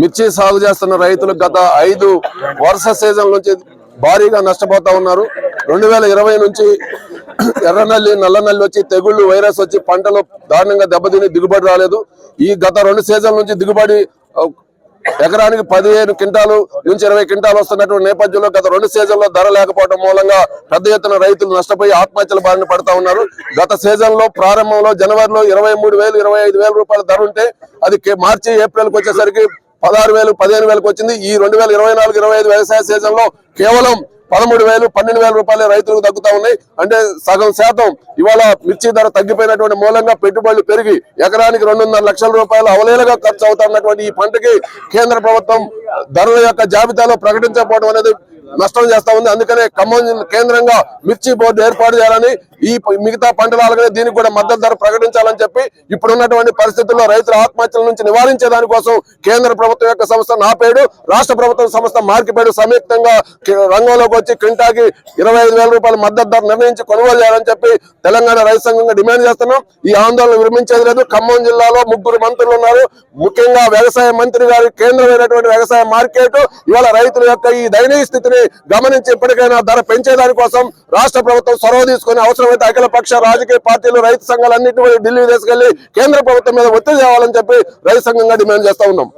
మిర్చి సాగు చేస్తున్న రైతులు గత ఐదు వరుస సీజన్ నుంచి భారీగా నష్టపోతా ఉన్నారు. రెండు వేల ఇరవై నుంచి ఎర్రనల్లి నల్లనల్లి వచ్చి తెగుళ్ళు వైరస్ వచ్చి పంటలు దారుణంగా దెబ్బతిని దిగుబడి రాలేదు. ఈ గత రెండు సీజన్ నుంచి దిగుబడి ఎకరానికి పదిహేను క్వింటాలు నుంచి ఇరవై క్వింటాలు వస్తున్నటువంటి నేపథ్యంలో గత రెండు సీజన్లో ధర లేకపోవడం మూలంగా పెద్ద ఎత్తున రైతులు నష్టపోయి ఆత్మహత్యల బారిన పడతా ఉన్నారు. గత సీజన్లో ప్రారంభంలో జనవరిలో ఇరవై మూడు వేలు ఇరవై ఐదు వేల రూపాయల ధర ఉంటే అది మార్చి ఏప్రిల్కి వచ్చేసరికి పదహారు వేలు పదిహేను వేలకు వచ్చింది. ఈ రెండు వేల ఇరవై నాలుగు ఇరవై ఐదు వ్యవసాయ సీజన్లో కేవలం పదమూడు వేలు పన్నెండు వేల రూపాయలు రైతులకు తగ్గుతా ఉన్నాయి. అంటే సగం శాతం ఇవాళ మిర్చి ధర తగ్గిపోయినటువంటి మూలంగా పెట్టుబడులు పెరిగి ఎకరానికి రెండున్నర లక్షల రూపాయలు అవలేలుగా ఖర్చు అవుతున్నటువంటి ఈ పంటకి కేంద్ర ప్రభుత్వం ధరల యొక్క జాబితాలో ప్రకటించకపోవడం అనేది నష్టం చేస్తా ఉంది. అందుకనే ఖమ్మం కేంద్రంగా మిర్చి బోర్డు ఏర్పాటు చేయాలని ఈ మిగతా పంటలు అలాగే దీనికి కూడా మద్దతు ధర ప్రకటించాలని చెప్పి ఇప్పుడున్నటువంటి పరిస్థితుల్లో రైతుల ఆత్మహత్యల నుంచి నివారించే దానికోసం కేంద్ర ప్రభుత్వం యొక్క సంస్థ నాపేడు రాష్ట్ర ప్రభుత్వం సంస్థ మార్కిపేడు సంయుక్తంగా రంగంలోకి వచ్చి క్వింటాకి ఇరవై ఐదు వేల రూపాయల మద్దతు ధర నిర్ణయించి కొనుగోలు చేయాలని చెప్పి తెలంగాణ రైతు సంఘంగా డిమాండ్ చేస్తున్నాం. ఈ ఆందోళన విరమించేది లేదు. ఖమ్మం జిల్లాలో ముగ్గురు మంత్రులు ఉన్నారు. ముఖ్యంగా వ్యవసాయ మంత్రి గారి కేంద్రమైనటువంటి వ్యవసాయ మార్కెట్. ఇవాళ రైతుల యొక్క ఈ దయనీయ స్థితిని గమనించి ఇప్పటికైనా ధర పెంచేదానికోసం రాష్ట్ర ప్రభుత్వం చొరవ తీసుకుని అవసరమైతే అఖిలపక్ష రాజకీయ పార్టీలు రైతు సంఘాలన్నింటినీ ఢిల్లీ తీసుకెళ్ళి కేంద్ర ప్రభుత్వం మీద ఒత్తిడి తేవాలని చెప్పి రైతు సంఘంగా డిమాండ్ చేస్తా ఉన్నాం.